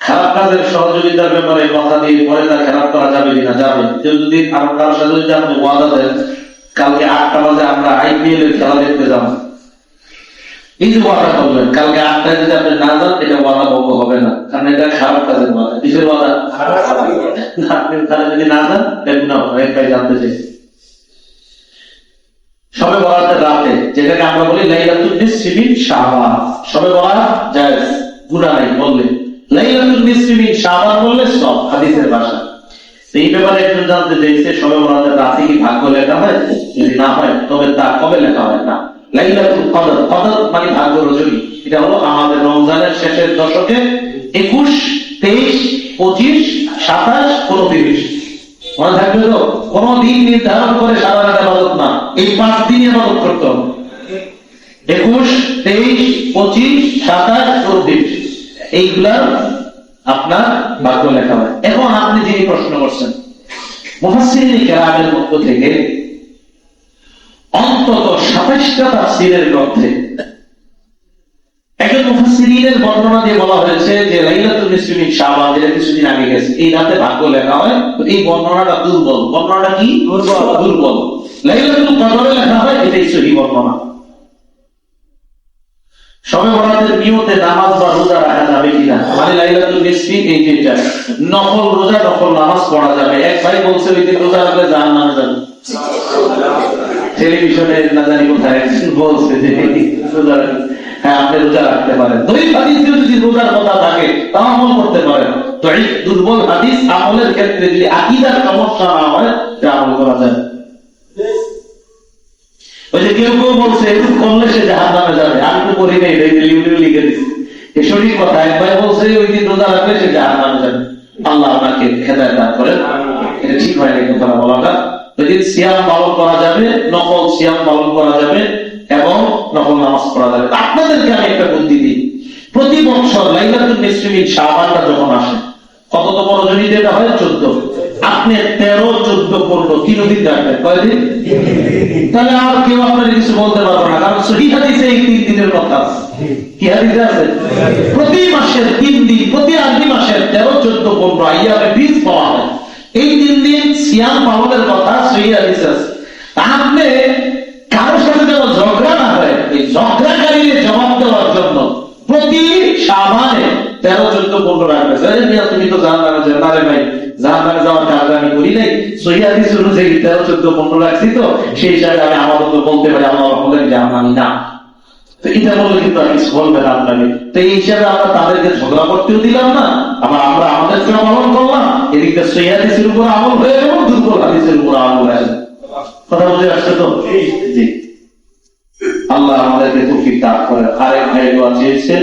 খারাপ কাজের সহযোগিতার ব্যাপারে কথা দিয়ে পরে তা খারাপ করা যাবে কিনা, যাবে। কেউ যদি সাথে যদি আপনি ওয়াদা দেন, কালকে আটটা বাজে আমরা আইপিএল এর খেলা দেখতে ওয়াদা কালকে আটটায় যদি আপনি না যান, এটা ওয়াদা ভঙ্গ হবে না। কারণ এটা খারাপ কাজের ওয়াদা। কিসের ওয়াদা? আপনি যদি না যান দেখুন জানতে চাই। সবে বরাতের রাতে, যেটাকে আমরা বলি লাইলাতুল নিসফি শাবান সবে বরাত, জায়েজ। বললে লাইলাতুল শাবান বললে সব হাদিসের ভাষা। এই ব্যাপারে জানতে চাইছে, সবে রাতে কি ভাগ্য লেখা হয়? যদি না হয়, তবে তা কবে লেখা হয়? না। লাইলাতুল কদর কদর মানে ভাগ্য রজনী। এটা হলো আমাদের রমজানের শেষের দশকে একুশ, তেইশ, পঁচিশ, সাতাশ, উনত্রিশ। মনে থাকবে তো? কোন দিন নির্ধারণ করে সারা রাত না। এই পাঁচ দিন আবাদত করতে হবে। একুশ, তেইশ পঁচিশ সাতাশ চব্বিশ। এইগুলা আপনার ভাগ্য লেখা হয়। এখন আপনি যিনি প্রশ্ন করছেন কেরামের পক্ষ থেকে অন্তত সাতাশটা তাফসীরের গ্রন্থে একজন মুফাসসিরিনের বর্ণনা দিয়ে বলা হয়েছে যে লাইলাতুল নিসফি শাবান যেটা কিছুদিন আগে গেছে। এই রাতে ভাগ্য লেখা হয়। তো এই বর্ণনাটা দুর্বল। বর্ণনাটা কি? দুর্বল। দুর্বল। লাইলাতুল কদরে লেখা হয় এটাই সহি বর্ণনা। সবে বরাতের নিয়তে নামাজ বা রোজা রাখা যাবে কিনা? মানে লাইলাতুল নিসফি এই যে এটা নফল রোজা নফল নামাজ পড়া যাবে। এক ভাই বলছে ওই দিন রোজা রাখলে জাহান্নামে যাবে। টেলিভিশনে না জানি কোথায় বলছে যে রোজা হ্যাঁ আপনি রোজা রাখতে পারেন। দুই হাদিসে যদি রোজার কথা থাকে তা আমল করতে পারেন। তো এই দুর্বল হাদিস আমলের ক্ষেত্রে যদি আকিদার সমস্যা না হয় তা আমল করা যায়। ওই যে কেউ কেউ বলছে এরকম করলে সে জাহান নামে যাবে। করি লিখে সঠিক কথা একবার বলছে, ওই দিন রোজা সে জাহান নামে আল্লাহ আপনাকে খেদায় দান করেন। এটা ঠিক হয় বলাটা। সিয়াম পালন করা যাবে, নকল সিয়াম পালন করা যাবে এবং নকল নামাজ পড়া যাবে। আপনাদেরকে আমি একটা বুদ্ধি দিই। প্রতি বছর লাইলাতুল নিসফিন শাবানটা যখন আসে কততম রজনীতে এটা হয়, চোদ্দ। আপনি তেরো চোদ্দ পনেরো তিন দিন? রাখবেন কয়দিন? তাহলে আর কেউ আপনার কিছু বলতে পারব না, কারণ সহি হাদিসে এই তিন দিনের কথা কি হাদিসে আছে? প্রতি মাসের তিন দিন, প্রতি আরবি মাসের তেরো চোদ্দ পনেরো আইয়ামে বীজ পাওয়া হয়। এই তিন দিন সিয়াম পালনের কথা সহি হাদিসে আছে। আপনি কারোর সাথে যেন ঝগড়া না হয় এই ঝগড়াকারীর জবাব দেওয়ার জন্য প্রতি সাবানে তেরো চোদ্দ পনেরো রাখবে আরে তুমি তো জান না যে ভাই জাহান্নামে যাওয়ার কাজ আমি করি নাই। সহিয়াদিস অনুযায়ী তেরো চোদ্দ পনেরো রাখছি তো সেই হিসাবে আমি আমাদের তো বলতে পারি আল্লাহ বলেন যে আমি না। তো এটা বলে কিন্তু আর কিছু বলবে না আপনাকে। তো এই হিসাবে আমরা তাদেরকে ঝগড়া করতেও দিলাম না আবার আমরা আমাদের জন্য পালন করলাম। এদিকে সহিয়াদিসের উপর আমল হয়ে গেল দুর্বল হাদিসের উপর আমল হয়ে গেল। কথা বুঝে আসছে তো? আল্লাহ আমাদেরকে তৌফিক দান করে আরেক ভাই দোয়া চেয়েছে